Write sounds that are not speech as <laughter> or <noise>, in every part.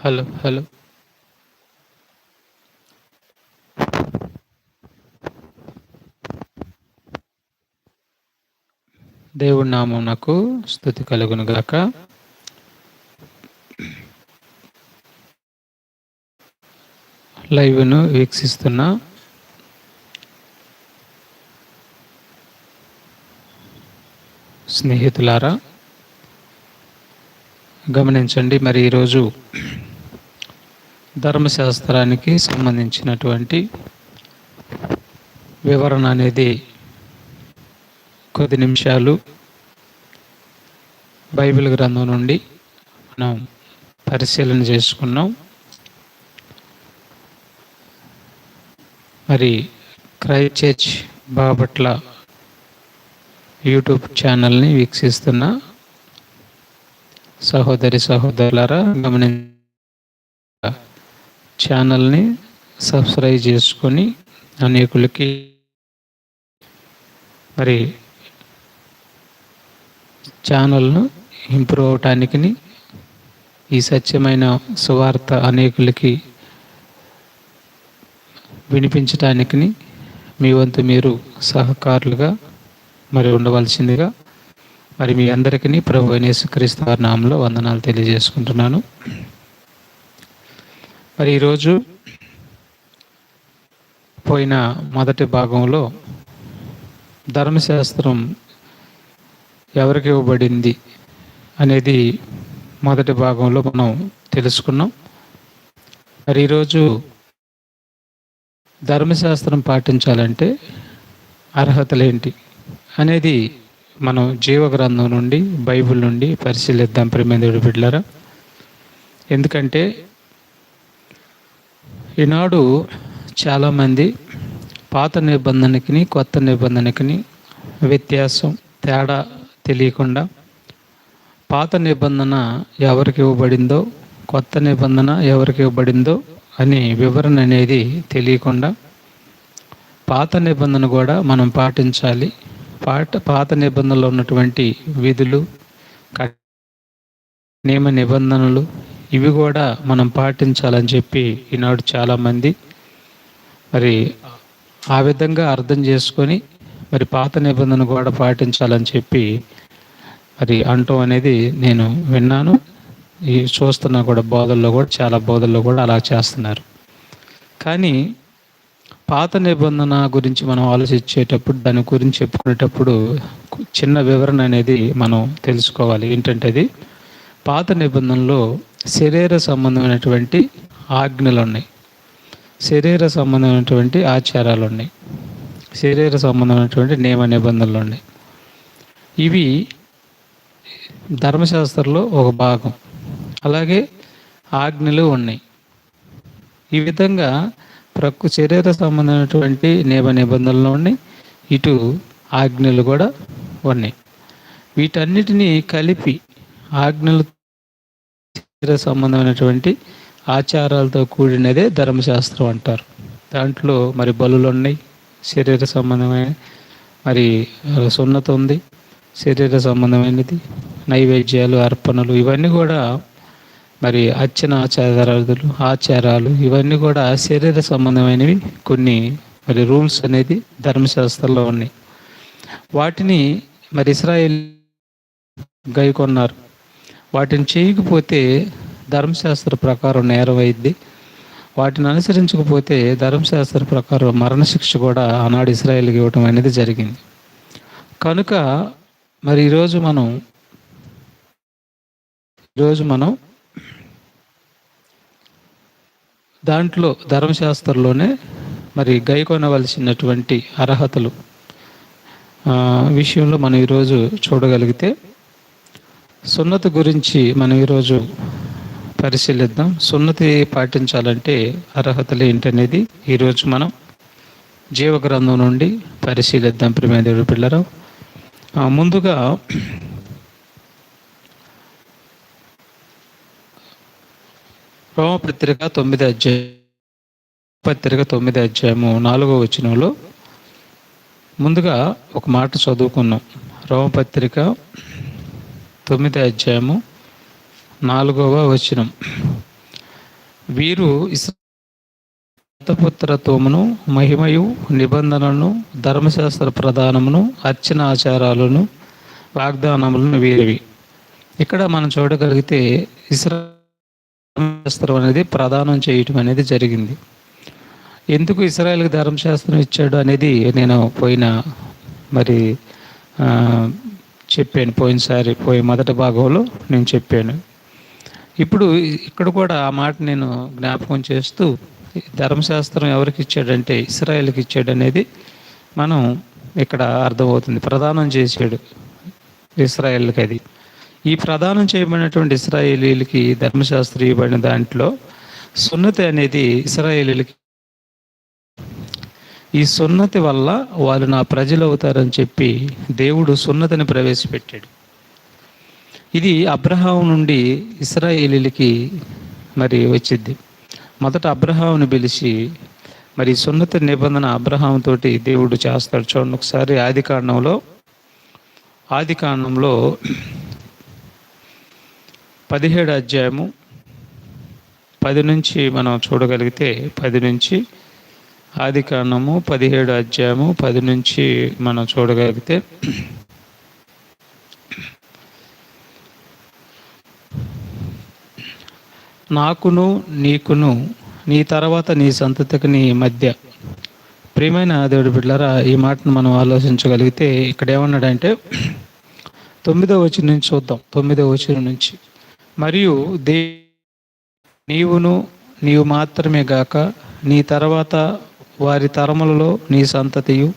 Hello hello. దేవుడి నామమునకు స్థుతి కలుగును గాక. లైవ్ను వీక్షిస్తున్న స్నేహితులారా గమనించండి మరి ఈరోజు ధర్మశాస్త్రానికి సంబంధించినటువంటి వివరణ అనేది కొద్ది నిమిషాలు బైబిల్ గ్రంథం నుండి మనం పరిశీలన చేసుకున్నాం. మరి క్రైస్ట్ చర్చ్ బాపట్ల యూట్యూబ్ ఛానల్ని వీక్షిస్తున్న సహోదరి సహోదరులారా గమని ఛానల్ని సబ్స్క్రైబ్ చేసుకొని అనేకులకి మరి ఛానల్ను ఇంప్రూవ్ అవటానికి ఈ సత్యమైన సువార్త అనేకులకి వినిపించటానికి మీ వంతు మీరు సహకారులుగా మరి ఉండవలసిందిగా మరి మీ అందరికీ ప్రభు యేసుక్రీస్తు నామంలో వందనాలు తెలియజేసుకుంటున్నాను. మరి ఈరోజు పోయిన మొదటి భాగంలో ధర్మశాస్త్రం ఎవరికి ఇవ్వబడింది అనేది మొదటి భాగంలో మనం తెలుసుకున్నాం. మరి ఈరోజు ధర్మశాస్త్రం పాటించాలంటే అర్హతలేంటి అనేది మనం జీవ గ్రంథం నుండి బైబిల్ నుండి పరిశీలిద్దాం ప్రేమేంద్రుడు బిడ్డలరా. ఎందుకంటే ఈనాడు చాలామంది పాత నిబంధనకి కొత్త నిబంధనకి వ్యత్యాసం తేడా తెలియకుండా పాత నిబంధన ఎవరికి ఇవ్వబడిందో కొత్త నిబంధన ఎవరికి ఇవ్వబడిందో అని వివరణ అనేది తెలియకుండా పాత నిబంధన కూడా మనం పాటించాలి. పాట పాత నిబంధనలో ఉన్నటువంటి విధులు నియమ నిబంధనలు ఇవి కూడా మనం పాటించాలని చెప్పి ఈనాడు చాలామంది మరి ఆ విధంగా అర్థం చేసుకొని మరి పాత నిబంధన కూడా పాటించాలని చెప్పి మరి అంటం అనేది నేను విన్నాను. ఈ చూస్తున్నా కూడా బోధల్లో కూడా చాలా బోధల్లో కూడా అలా చేస్తున్నారు. కానీ పాత నిబంధన గురించి మనం ఆలోచించేటప్పుడు దాని గురించి చెప్పుకునేటప్పుడు చిన్న వివరణ అనేది మనం తెలుసుకోవాలి. ఏంటంటే అది పాత నిబంధనలో శరీర సంబంధమైనటువంటి ఆజ్ఞలు ఉన్నాయి శరీర సంబంధమైనటువంటి ఆచారాలు ఉన్నాయి శరీర సంబంధమైనటువంటి నియమ నిబంధనలు ఉన్నాయి ఇవి ధర్మశాస్త్రంలో ఒక భాగం. అలాగే ఆజ్ఞలు ఉన్నాయి. ఈ విధంగా ప్రకృ శరీర సంబంధమైనటువంటి నియమ నిబంధనలు ఉన్నాయి. ఇటు ఆజ్ఞలు కూడా ఉన్నాయి. వీటన్నిటినీ కలిపి ఆజ్ఞలు శరీర సంబంధమైనటువంటి ఆచారాలతో కూడినదే ధర్మశాస్త్రం అంటారు. దాంట్లో మరి బలులు ఉన్నాయి శరీర సంబంధమైన మరి సున్నత ఉంది శరీర సంబంధమైనది నైవేద్యాలు అర్పణలు ఇవన్నీ కూడా మరి అర్చన ఆచారాలు ఆచారాలు ఇవన్నీ కూడా శరీర సంబంధమైనవి కొన్ని మరి రూల్స్ అనేది ధర్మశాస్త్రంలో ఉన్నాయి. వాటిని మరి ఇస్రాయేల్ గైకొన్నారు. వాటిని చేయకపోతే ధర్మశాస్త్ర ప్రకారం నేరం అయింది వాటిని అనుసరించకపోతే ధర్మశాస్త్ర ప్రకారం మరణశిక్ష కూడా ఆనాడు ఇస్రాయేల్కి ఇవ్వటం అనేది జరిగింది. కనుక మరి ఈరోజు మనం ఈరోజు మనం దాంట్లో ధర్మశాస్త్రంలోనే మరి గైకొనవలసినటువంటి అర్హతలు విషయంలో మనం ఈరోజు చూడగలిగితే సున్నతి గురించి మనం ఈరోజు పరిశీలిద్దాం. సున్నతి పాటించాలంటే అర్హతలు ఏంటనేది ఈరోజు మనం జీవగ్రంథం నుండి పరిశీలిద్దాం ప్రిమేదేవుడు పిల్లరావు ముందుగా రోమపత్రిక తొమ్మిది అధ్యాయం పత్రిక తొమ్మిది అధ్యాయము నాలుగో వచనంలో ముందుగా ఒక మాట చదువుకున్నాం. రోమపత్రిక తొమ్మిది అధ్యాయము నాలుగవ వచనం. వీరు దత్తపుత్రత్వమును మహిమయు నిబంధనలను ధర్మశాస్త్ర ప్రధానమును అర్చన ఆచారాలను వాగ్దానములను వీరివి. ఇక్కడ మనం చూడగలిగితే ఇస్రాస్త్రం అనేది ప్రదానం చేయటం అనేది జరిగింది. ఎందుకు ఇస్రాయల్కి ధర్మశాస్త్రం ఇచ్చాడు అనేది నేను పోయిన మరి చెప్పాను. పోయినసారి పోయి మొదటి భాగంలో నేను చెప్పాను. ఇప్పుడు ఇక్కడ కూడా ఆ మాట నేను జ్ఞాపకం చేస్తూ ధర్మశాస్త్రం ఎవరికి ఇచ్చాడంటే ఇస్రాయేల్కి ఇచ్చాడు అనేది మనం ఇక్కడ అర్థమవుతుంది. ప్రదానం చేశాడు ఇస్రాయేల్కి అది. ఈ ప్రదానం చేయబడినటువంటి ఇస్రాయేలీలకి ధర్మశాస్త్రం ఇవ్వబడిన దాంట్లో సున్నతి అనేది ఇస్రాయేలీలకి ఈ సున్నతి వల్ల వాళ్ళు నా ప్రజలు అవుతారని చెప్పి దేవుడు సున్నతిని ప్రవేశపెట్టాడు. ఇది అబ్రహాం నుండి ఇస్రాయేలీలకి మరి వచ్చింది. మొదట అబ్రహాంను పిలిచి మరి సున్నతి నిబంధన అబ్రహాం తోటి దేవుడు చేస్తాడు చూడండి ఒకసారి ఆది కాండంలో ఆది కాండంలో పదిహేడు అధ్యాయము పది నుంచి మనం చూడగలిగితే పది నుంచి ఆది కాండము పదిహేడు అధ్యాయము పది నుంచి మనం చూడగలిగితే నాకును నీకును నీ తర్వాత నీ సంతతికి నీ మధ్య. ప్రియమైన దేవుడి బిడ్డలారా ఈ మాటను మనం ఆలోచించగలిగితే ఇక్కడ ఏమన్నాడంటే తొమ్మిదో వచ్చిన నుంచి చూద్దాం. తొమ్మిదో వచ్చిన నుంచి. మరియు దే నీవును నీవు మాత్రమే గాక నీ తర్వాత వారి తరములలో నీ సంతతియు.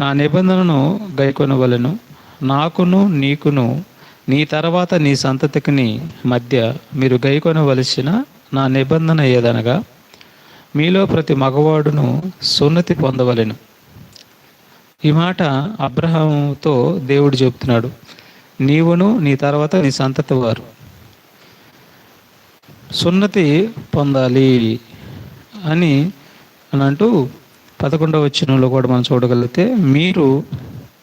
నా నిబంధనను గైకొనవలను. నాకును నీకును నీ తర్వాత నీ సంతతికిని మధ్య మీరు గైకొనవలసిన నా నిబంధన ఏదనగా మీలో ప్రతి మగవాడును సున్నతి పొందవలెను. ఈ మాట అబ్రహాముతో దేవుడు చెప్తున్నాడు నీవును నీ తర్వాత నీ సంతతి వారు. సున్నతి పొందాలి అని అని అంటూ పదకొండవ వచ్చినంలో కూడా మనం చూడగలిగితే మీరు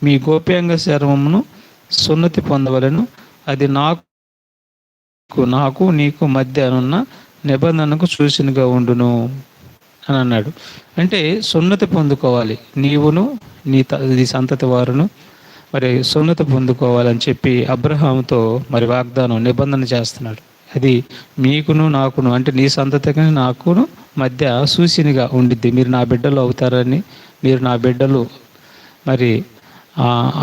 మీ గోప్యాంగ శర్మమును సున్నతి పొందవలను అది నాకు నాకు నీకు మధ్య ఉన్న నిబంధనకు చూసినగా ఉండును అని అన్నాడు. అంటే సున్నతి పొందుకోవాలి. నీవును నీ త నీ సంతతి వారును మరి సున్నతి పొందుకోవాలని చెప్పి అబ్రహాంతో మరి వాగ్దానం నిబంధన చేస్తున్నాడు. అది మీకును నాకును అంటే నీ సంతతికి నాకును మధ్య సూచనగా ఉండిద్ది. మీరు నా బిడ్డలు అవుతారని మీరు నా బిడ్డలు మరి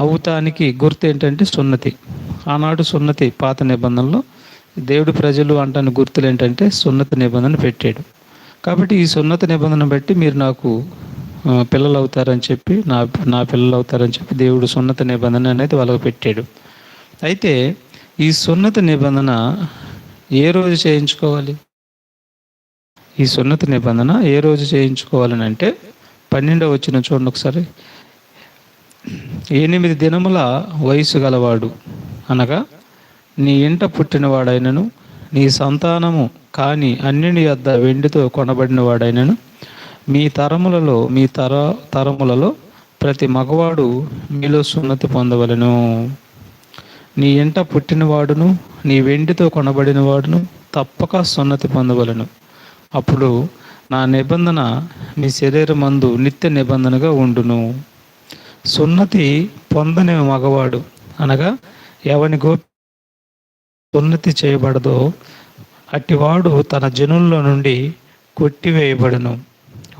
అవుతానికి గుర్తు ఏంటంటే సున్నతి. ఆనాడు సున్నతి పాత నిబంధనలో దేవుడు ప్రజలు అంటాను గుర్తులు ఏంటంటే సున్నత నిబంధన పెట్టాడు. కాబట్టి ఈ సున్నత నిబంధన బట్టి మీరు నాకు పిల్లలు అవుతారని చెప్పి నా నా పిల్లలు అవుతారని చెప్పి దేవుడు సున్నత నిబంధన అనేది వాళ్ళకు పెట్టాడు. అయితే ఈ సున్నత నిబంధన ఏ రోజు చేయించుకోవాలి? ఈ సున్నత నిబంధన ఏ రోజు చేయించుకోవాలని అంటే పన్నెండవ వచ్చిన చూడండి ఒకసారి. ఎనిమిది దినముల వయసు గలవాడు అనగా నీ ఇంట పుట్టినవాడైనను నీ సంతానము కాని అన్నిని యొద్ద వెండితో కొనబడినవాడైనను మీ తరములలో మీ తర తరములలో ప్రతి మగవాడు మీలో సున్నతి పొందవలను. నీ ఇంట పుట్టినవాడును నీ వెండితో కొనబడిన వాడును తప్పక సున్నతి పొందవలను. అప్పుడు నా నిబంధన నీ శరీరమందు నిత్య నిబంధనగా ఉండును. సున్నతి పొందని మగవాడు అనగా ఎవని గో సున్నతి చేయబడదో అట్టివాడు తన జనుల్లో నుండి కొట్టివేయబడును.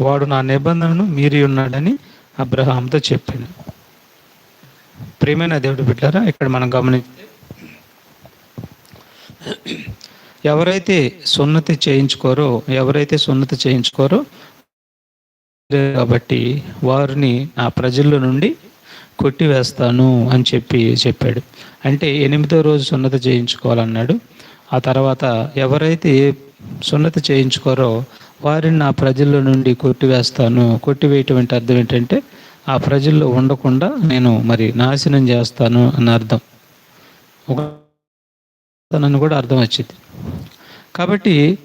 వాడు నా నిబంధనను మీరి ఉన్నాడని అబ్రహాంతో చెప్పాను. ప్రేమైన దేవుడు బిడ్డారా ఇక్కడ మనం గమనిస్తే ఎవరైతే సున్నతి చేయించుకోరో ఎవరైతే సున్నతి చేయించుకోరో కాబట్టి వారిని ఆ ప్రజల్లో నుండి కొట్టివేస్తాను అని చెప్పి చెప్పాడు. అంటే ఎనిమిదో రోజు సున్నతి చేయించుకోవాలన్నాడు. ఆ తర్వాత ఎవరైతే సున్నతి చేయించుకోరో వారిని నా ప్రజల్లో నుండి కొట్టివేస్తాను. కొట్టివేయటం అంటే అర్థం ఏంటంటే ఆ ప్రజల్లో ఉండకుండా నేను మరి నాశనం చేస్తాను అని అర్థం. ఒక తనని కూడా అర్థం వచ్చింది. కాబట్టి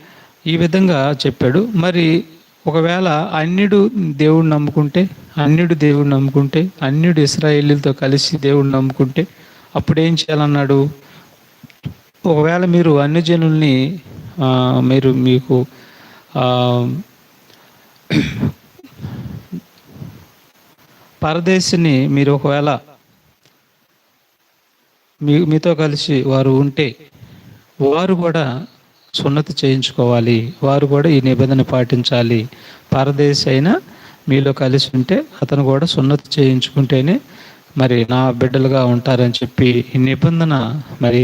ఈ విధంగా చెప్పాడు. మరి ఒకవేళ అన్యుడు దేవుడిని నమ్ముకుంటే అన్యుడు దేవుడిని నమ్ముకుంటే అన్యుడు ఇస్రాయేలీలతో కలిసి దేవుడిని నమ్ముకుంటే అప్పుడు ఏం చేయాలన్నాడు? ఒకవేళ మీరు అన్యజనుల్ని మీరు మీకు పరదేశిని మీరు ఒకవేళ మీ మీతో కలిసి వారు ఉంటే వారు కూడా సున్నతి చేయించుకోవాలి. వారు కూడా ఈ నిబంధన పాటించాలి. పరదేశి అయినా మీలో కలిసి ఉంటే అతను కూడా సున్నతి చేయించుకుంటేనే మరి నా బిడ్డలుగా ఉంటారని చెప్పి ఈ నిబంధన మరి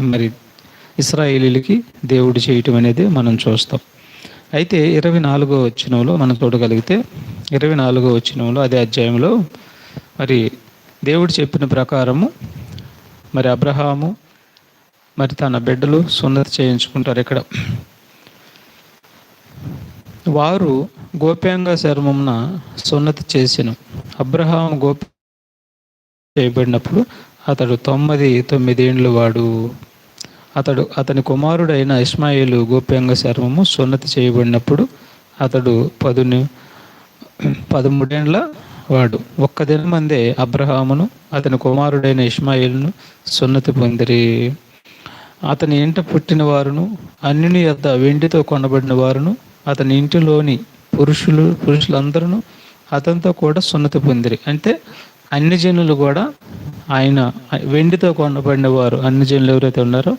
మరి ఇస్రాయేలీలకి దేవుడు చేయటం అనేది మనం చూస్తాం. అయితే ఇరవై నాలుగో వచ్చినంలో మనం చూడగలిగితే ఇరవై నాలుగో వచ్చినంలో అదే అధ్యాయంలో మరి దేవుడు చెప్పిన ప్రకారము మరి అబ్రహాము మరి తన బిడ్డలు సున్నతి చేయించుకుంటారు ఇక్కడ. వారు గోప్యాంగ చర్మమున సున్నతి చేసిన. అబ్రహాం గోప చేయబడినప్పుడు అతడు తొమ్మిది తొమ్మిదేండ్లు వాడు. అతడు అతని కుమారుడైన ఇస్మాయిలు గోప్యాంగ శర్మము సున్నతి చేయబడినప్పుడు అతడు పదుని పదమూడేండ్ల వాడు. ఒక్క దినమందే అబ్రహామును అతని కుమారుడైన ఇస్మాయిల్ను సున్నతి పొందిరి. అతని ఇంట పుట్టిన వారును అన్నిని యొద్ద వెండితో కొనబడిన వారును అతని ఇంటిలోని పురుషులు పురుషులందరూ అతనితో కూడా సున్నతి పొందిరి. అంటే అన్ని జనులు కూడా ఆయన వెండితో కొనబడిన వారు అన్ని జనులు ఎవరైతే ఉన్నారో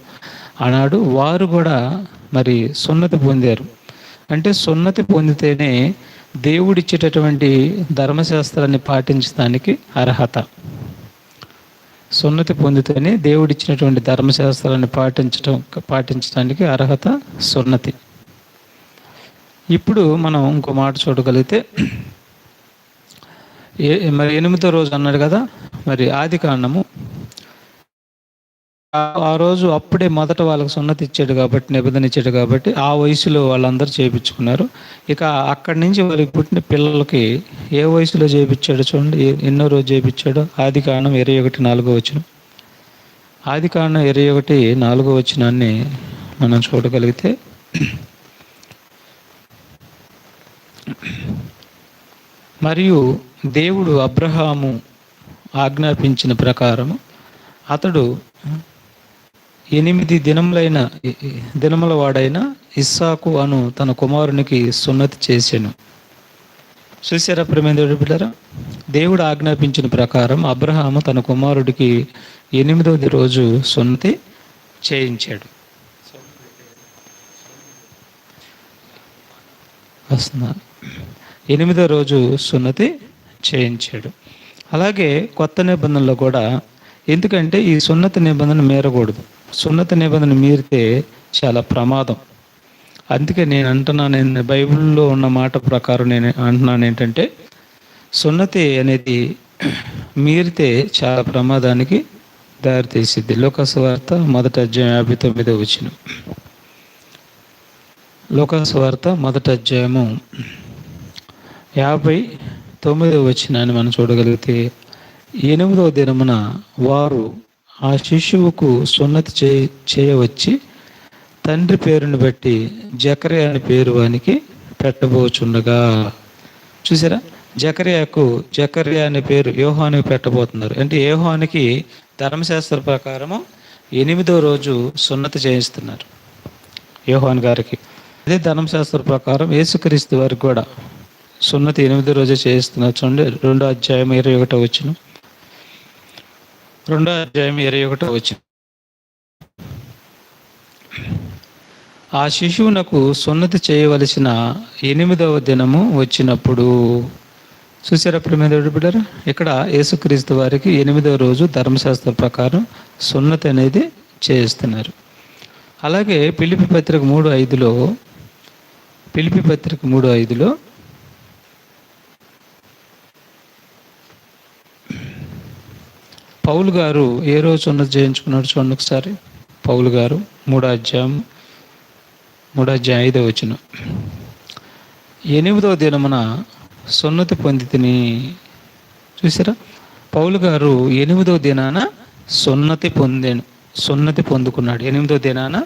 ఆనాడు వారు కూడా మరి సున్నతి పొందారు. అంటే సున్నతి పొందితేనే దేవుడిచ్చేటటువంటి ధర్మశాస్త్రాన్ని పాటించడానికి అర్హత. సున్నతి పొందితేనే దేవుడిచ్చినటువంటి ధర్మశాస్త్రాన్ని పాటించడం పాటించడానికి అర్హత సున్నతి. ఇప్పుడు మనం ఇంకో మాట చూడగలిగితే ఏ మరి ఎనిమిదో రోజు అన్నాడు కదా మరి ఆది కాండము ఆ రోజు అప్పుడే మొదట వాళ్ళకి సున్నతి ఇచ్చాడు కాబట్టి నిబంధన ఇచ్చాడు కాబట్టి ఆ వయసులో వాళ్ళందరూ చేయించుకున్నారు ఇక అక్కడి నుంచి వారికి పుట్టిన పిల్లలకి ఏ వయసులో చేయించాడు చూడండి ఎన్నో రోజు చేయించాడు ఆది కాండం ఇరవై ఒకటి నాలుగో వచ్చిన ఆది కాండం ఇరవై ఒకటి నాలుగో వచ్చినాన్ని మనం చూడగలిగితే <clears throat> మరియు దేవుడు అబ్రహాము ఆజ్ఞాపించిన ప్రకారము అతడు ఎనిమిది దినములైన దినముల వాడైన ఇస్సాకు అను తన కుమారునికి సున్నతి చేశాను చూసారా ప్రమేంద్రుడు పిల్లరా దేవుడు ఆజ్ఞాపించిన ప్రకారం అబ్రహాము తన కుమారుడికి ఎనిమిదవది రోజు సున్నతి చేయించాడు. వస్తున్నా. ఎనిమిదో రోజు సున్నతి చేయించాడు. అలాగే కొత్త నిబంధనలో కూడా ఎందుకంటే ఈ సున్నత నిబంధన మీరకూడదు. సున్నత నిబంధన మీరితే చాలా ప్రమాదం. అందుకే నేను అంటున్నాను నేను బైబిల్లో ఉన్న మాట ప్రకారం నేను అంటున్నాను ఏంటంటే సున్నతి అనేది మీరితే చాలా ప్రమాదానికి దారితీసిద్ది. లోకస్వార్త మొదటి అధ్యాయం యాభై తొమ్మిదో వచ్చిన లోకస్వార్త మొదటి అధ్యాయము యాభై తొమ్మిదో వచ్చినాన్ని మనం చూడగలిగితే ఎనిమిదవ దినమున వారు ఆ శిశువుకు సున్నతి చే చేయవచ్చి తండ్రి పేరుని బట్టి జకరే అని పేరు వానికి పెట్టబోచుండగా. చూసారా? జకరియాకు జకరియా అనే పేరు యోహానికి పెట్టబోతున్నారు. అంటే యోహానికి ధర్మశాస్త్ర ప్రకారము ఎనిమిదో రోజు సున్నతి చేయిస్తున్నారు యోహాన్ గారికి. అదే ధర్మశాస్త్ర ప్రకారం యేసుక్రీస్తు వారికి కూడా సున్నతి ఎనిమిదో రోజు చేయిస్తున్నారు చూడండి రెండో అధ్యాయం ఇరవై ఒకటో వచ్చిన. రెండో అధ్యాయం ఇరవై ఒకటో వచ్చిన. ఆ శిశువునకు సున్నతి చేయవలసిన ఎనిమిదవ దినము వచ్చినప్పుడు చూసారా ప్రేమదేవుడు బిడ్డరు ఇక్కడ యేసుక్రీస్తు వారికి ఎనిమిదవ రోజు ధర్మశాస్త్ర ప్రకారం సున్నతి అనేది చేయిస్తున్నారు అలాగే పిలిపి పత్రిక మూడు ఐదులో పిలిపి పత్రిక మూడు ఐదులో పౌలు గారు ఏ రోజు ఉన్నది చేయించుకున్నాడు చూడండి ఒకసారి. పౌలు గారు మూడో అధ్యాయం మూడో అధ్యాయం ఐదో వచ్చిన ఎనిమిదవ దినమున సున్నతి పొంది తిని చూసారా? పౌలు గారు ఎనిమిదవ దినాన సున్నతి పొందాను సున్నతి పొందుకున్నాడు. ఎనిమిదో దినాన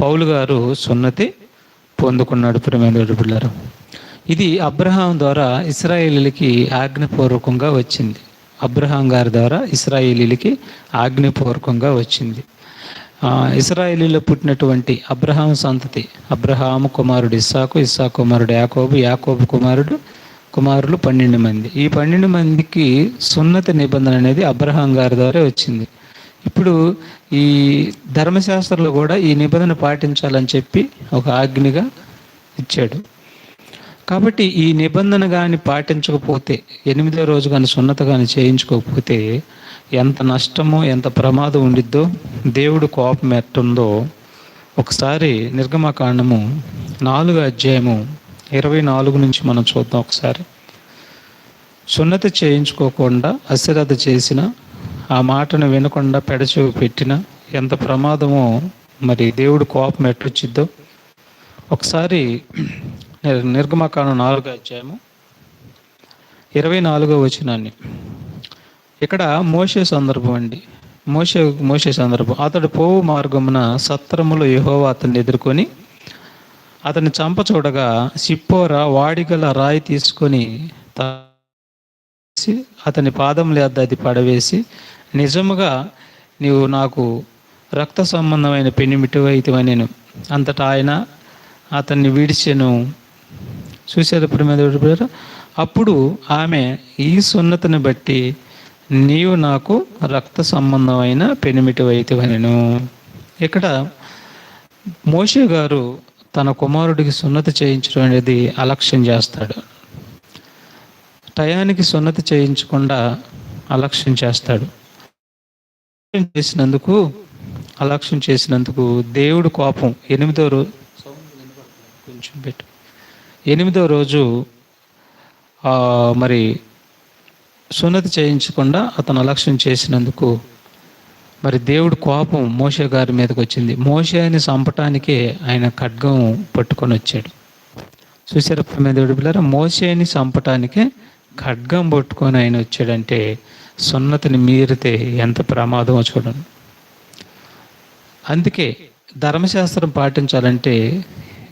పౌలు గారు సున్నతి పొందుకున్నాడు. ప్రేమైన బిడ్డారు ఇది అబ్రహాం ద్వారా ఇస్రాయేలీలకి ఆజ్ఞపూర్వకంగా వచ్చింది. అబ్రహాం గారి ద్వారా ఇస్రాయేలీలకి ఆజ్ఞపూర్వకంగా వచ్చింది. ఇస్రాయేలీలో పుట్టినటువంటి అబ్రహాం సంతతి అబ్రహాము కుమారుడు ఇస్సాకు ఇస్సా కుమారుడు యాకోబు యాకోబు కుమారుడు కుమారులు పన్నెండు మంది. ఈ పన్నెండు మందికి సున్నత నిబంధన అనేది అబ్రహాం గారి ద్వారా వచ్చింది. ఇప్పుడు ఈ ధర్మశాస్త్రంలో కూడా ఈ నిబంధన పాటించాలని చెప్పి ఒక ఆజ్ఞగా ఇచ్చాడు. కాబట్టి ఈ నిబంధన కానీ పాటించకపోతే ఎనిమిదో రోజు కానీ సున్నత కానీ చేయించుకోకపోతే ఎంత నష్టమో ఎంత ప్రమాదం ఉండిద్దో దేవుడు కోపం ఎట్టుందో ఒకసారి నిర్గమకాండము నాలుగు అధ్యాయము ఇరవై నాలుగు నుంచి మనం చూద్దాం ఒకసారి. సున్నతి చేయించుకోకుండా అశ్రద్ధ చేసిన ఆ మాటను వినకుండా పెడచెవి పెట్టిన ఎంత ప్రమాదమో మరి దేవుడు కోపం ఎట్టొచ్చిద్దో ఒకసారి నిర్- నిర్గమకాండం నాలుగో అధ్యాయము ఇరవై నాలుగో వచనాన్ని. ఇక్కడ మోసే సందర్భం అండి. మోసే మోసే సందర్భం. అతడు పోవు మార్గమున సత్రములో యహోవా అతన్ని ఎదుర్కొని అతన్ని చంప చూడగా సిప్పోర వాడిగల రాయి తీసుకొని అతని పాదం లేదా అది పడవేసి నిజముగా నీవు నాకు రక్త సంబంధమైన పెనిమిటి నేను అంతటా ఆయన అతన్ని విడిచెను. చూశారు ప్రేమ అప్పుడు ఆమె ఈ సున్నతిని బట్టి నీవు నాకు రక్త సంబంధమైన పెనిమిటి అయితేవనెను ఇక్కడ మోషే గారు తన కుమారుడికి సున్నతి చేయించడం అనేది అలక్ష్యం చేస్తాడు. టయానికి సున్నతి చేయించకుండా అలక్ష్యం చేస్తాడు. చేసినందుకు అలక్ష్యం చేసినందుకు దేవుడు కోపం ఎనిమిదో రోజు కొంచెం పెట్టు. ఎనిమిదో రోజు మరి సున్నతి చేయించకుండా అతను అలక్ష్యం చేసినందుకు మరి దేవుడు కోపం మోషే గారి మీదకి వచ్చింది. మోషేని చంపటానికే ఆయన ఖడ్గం పట్టుకొని వచ్చాడు. చూసారా మీద దేవుడి మోసేని చంపటానికే ఖడ్గం పట్టుకొని ఆయన వచ్చాడంటే సున్నతిని మీరితే ఎంత ప్రమాదమో చూడండి. అందుకే ధర్మశాస్త్రం పాటించాలంటే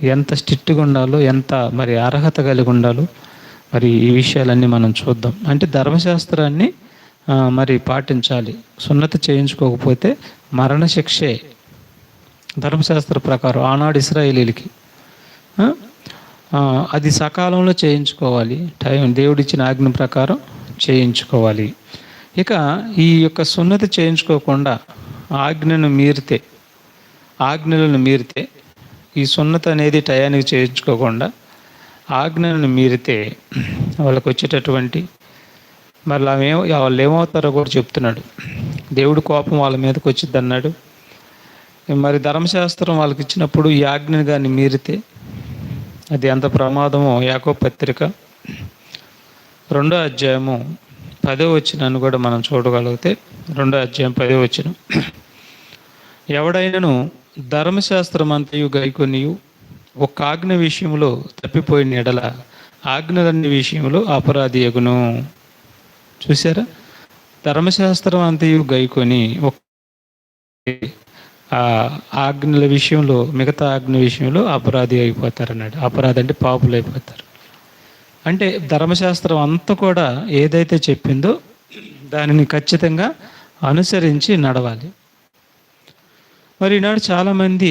ఎంత స్ట్రిక్ట్గా ఉండాలో ఎంత మరి అర్హత కలిగి ఉండాలో మరి ఈ విషయాలన్నీ మనం చూద్దాం. అంటే ధర్మశాస్త్రాన్ని మరి పాటించాలి. సున్నతి చేయించుకోకపోతే మరణశిక్షే. ధర్మశాస్త్ర ప్రకారం ఆనాడు ఇస్రాయేలీలకి అది సకాలంలో చేయించుకోవాలి. టైం దేవుడిచ్చిన ఆజ్ఞ ప్రకారం చేయించుకోవాలి. ఇక ఈ యొక్క సున్నతి చేయించుకోకుండా ఆజ్ఞను మీరితే ఆజ్ఞలను మీరితే ఈ సున్నత అనేది టయానికి చేయించుకోకుండా ఆజ్ఞను మీరితే వాళ్ళకి వచ్చేటటువంటి మరి వాళ్ళు ఏమో వాళ్ళు ఏమవుతారో కూడా చెప్తున్నాడు. దేవుడి కోపం వాళ్ళ మీదకి వచ్చింది అన్నాడు మరి ధర్మశాస్త్రం వాళ్ళకి ఇచ్చినప్పుడు ఈ ఆజ్ఞను కానీ మీరితే అది ఎంత ప్రమాదమో యాకో పత్రిక రెండో అధ్యాయము పదో వచ్చినాన్ని కూడా మనం చూడగలిగితే రెండో అధ్యాయం పదో వచ్చిన ఎవడైనను ధర్మశాస్త్రం అంతయు గైకొనియు ఒక ఆజ్ఞ విషయంలో తప్పిపోయిన ఎడల ఆజ్ఞలన్ని విషయంలో అపరాధి ఎగును చూసారా ధర్మశాస్త్రం అంతయు గైకొని ఒక ఆ ఆజ్ఞల విషయంలో మిగతా ఆజ్ఞ విషయంలో అపరాధి అయిపోతారు అన్నాడు అపరాధి అంటే పాపులు అయిపోతారు అంటే ధర్మశాస్త్రం అంతా కూడా ఏదైతే చెప్పిందో దానిని ఖచ్చితంగా అనుసరించి నడవాలి. మరి ఈనాడు చాలామంది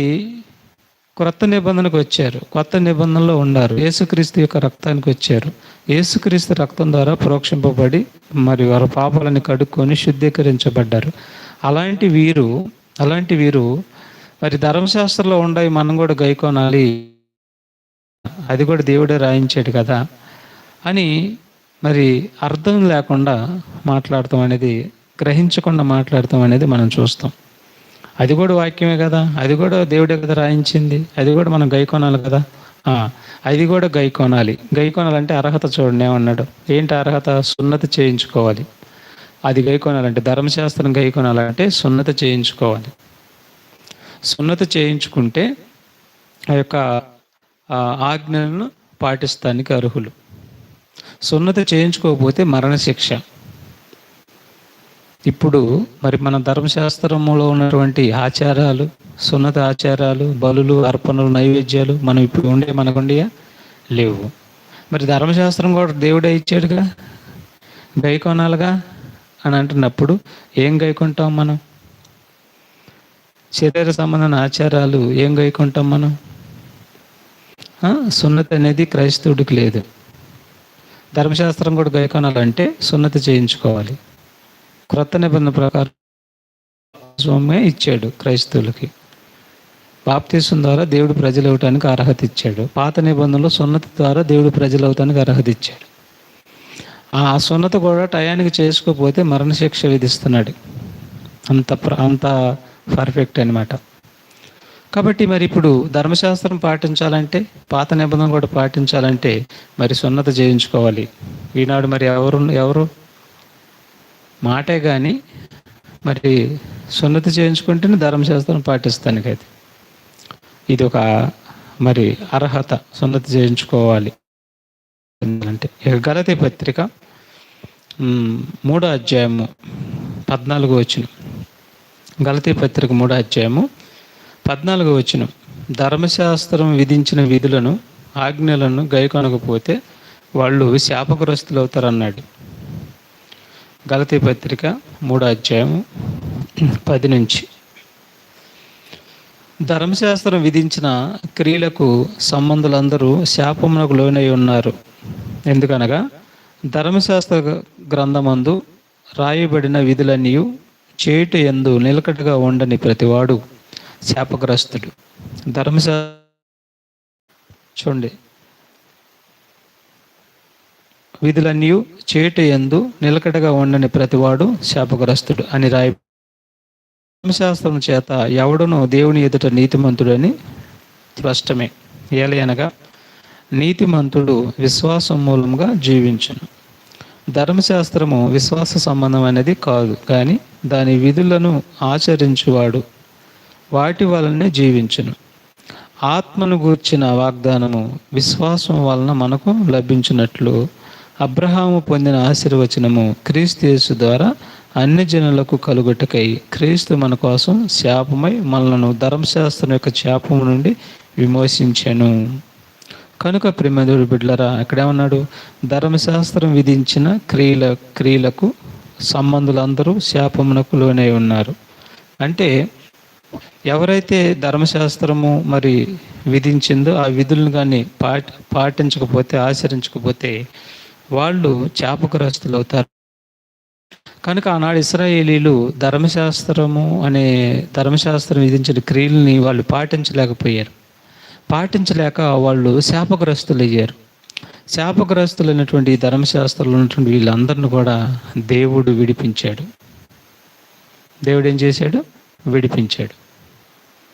క్రొత్త నిబంధనకు వచ్చారు. కొత్త నిబంధనలో ఉన్నారు. యేసుక్రీస్తు యొక్క రక్తానికి వచ్చారు. యేసుక్రీస్తు రక్తం ద్వారా ప్రోక్షింపబడి మరి వారి పాపాలని కడుక్కొని శుద్ధీకరించబడ్డారు. అలాంటి వీరు అలాంటి వీరు మరి ధర్మశాస్త్రంలో ఉండయి మనం కూడా గైకోనాలి. అది కూడా దేవుడే రాయించాడు కదా అని మరి అర్థం లేకుండా మాట్లాడటం అనేది గ్రహించకుండా మాట్లాడటం అనేది మనం చూస్తాం. అది కూడా వాక్యమే కదా? అది కూడా దేవుడే కదా రాయించింది? అది కూడా మనం గైకొనాలి కదా? అది కూడా గైకొనాలి గైకొనాలంటే అర్హత చూడండి ఏమన్నాడు? ఏంటి అర్హత? సున్నతి చేయించుకోవాలి. అది గైకొనాలంటే ధర్మశాస్త్రం గైకొనాలంటే సున్నతి చేయించుకోవాలి. సున్నతి చేయించుకుంటే ఆ యొక్క ఆజ్ఞలను పాటిస్తానికి అర్హులు. సున్నతి చేయించుకోకపోతే మరణశిక్ష. ఇప్పుడు మరి మన ధర్మశాస్త్రంలో ఉన్నటువంటి ఆచారాలు సున్నత ఆచారాలు బలులు అర్పణలు నైవేద్యాలు మనం ఇప్పుడు ఉండే మనకుండియా? లేవు. మరి ధర్మశాస్త్రం కూడా దేవుడే ఇచ్చాడుగా? గైకొనాలిగా? అని అంటున్నప్పుడు ఏం గైకుంటాం మనం? శరీర సంబంధమైన ఆచారాలు ఏం గైకుంటాం మనం? సున్నత అనేది క్రైస్తవుడికి లేదు. ధర్మశాస్త్రం కూడా గైకొనాలంటే సున్నత చేయించుకోవాలి. క్రొత్త నిబంధన ప్రకారం స్వామి ఇచ్చాడు క్రైస్తవులకి. బాప్తీసం ద్వారా దేవుడు ప్రజలు అవటానికి అర్హత ఇచ్చాడు. పాత నిబంధనలో సున్నతి ద్వారా దేవుడు ప్రజలు అవటానికి అర్హత ఇచ్చాడు. ఆ సున్నత కూడా టయానికి చేసుకోకపోతే మరణశిక్ష విధిస్తున్నాడు. అంత అంత పర్ఫెక్ట్ అన్నమాట. కాబట్టి మరి ఇప్పుడు ధర్మశాస్త్రం పాటించాలంటే పాత నిబంధన కూడా పాటించాలంటే మరి సున్నత చేయించుకోవాలి. ఈనాడు మరి ఎవరు ఎవరు? మాటే కానీ మరి సున్నతి చేయించుకుంటేనే ధర్మశాస్త్రం పాటిస్తానికైతే ఇది ఒక మరి అర్హత సున్నతి చేయించుకోవాలి. అంటే ఇక గలతి పత్రిక మూడో అధ్యాయము పద్నాలుగు వచ్చిన గలతి పత్రిక మూడో అధ్యాయము పద్నాలుగు వచ్చిన ధర్మశాస్త్రం విధించిన విధులను ఆజ్ఞలను గైకొనకపోతే వాళ్ళు శాపగ్రస్తులు అవుతారన్నాడు గలతీ పత్రిక మూడో అధ్యాయము పది నుంచి. ధర్మశాస్త్రం విధించిన క్రియలకు సంబంధులందరూ శాపమునకు లోనై ఉన్నారు. ఎందుకనగా ధర్మశాస్త్ర గ్రంథమందు రాయబడిన విధులన్నీ చేటు ఎందు నిలకడగా ఉండని ప్రతివాడు శాపగ్రస్తుడు. ధర్మశా చూడండి. విధులన్నీ చేటు ఎందు నిలకడగా ఉండని ప్రతివాడు శాపగ్రస్తుడు అని రాయ ధర్మశాస్త్రం చేత ఎవడును దేవుని ఎదుట నీతిమంతుడని స్పష్టమే. ఏలయనగా నీతిమంతుడు విశ్వాసం మూలంగా జీవించును. ధర్మశాస్త్రము విశ్వాస సంబంధం అనేది కాదు కానీ దాని విధులను ఆచరించువాడు. వాటి వలనే జీవించును. ఆత్మను గూర్చిన వాగ్దానము విశ్వాసం వలన మనకు లభించినట్లు అబ్రహాము పొందిన ఆశీర్వచనము క్రీస్తు ద్వారా అన్ని జనులకు కలుగుటకై క్రీస్తు మన కోసం శాపమై మనలను ధర్మశాస్త్రం యొక్క శాపము నుండి విమోచించాను. కనుక ప్రేమధుడు బిడ్లరా అక్కడేమన్నాడు ధర్మశాస్త్రం విధించిన క్రియల క్రియలకు సంబంధులందరూ శాపమునకు లోనై ఉన్నారు. అంటే ఎవరైతే ధర్మశాస్త్రము మరి విధించిందో ఆ విధులను కానీ పాటి పాటించకపోతే ఆచరించకపోతే వాళ్ళు శాపగ్రస్తులు అవుతారు కనుక ఆనాడు ఇస్రాయేలీలు ధర్మశాస్త్రము అనే ధర్మశాస్త్రం విధించిన క్రియల్ని వాళ్ళు పాటించలేకపోయారు. పాటించలేక వాళ్ళు శాపగ్రస్తులు అయ్యారు శాపగ్రస్తులైనటువంటి ధర్మశాస్త్రంలో ఉన్నటువంటి వీళ్ళందరిని కూడా దేవుడు విడిపించాడు. దేవుడు ఏం చేశాడు? విడిపించాడు.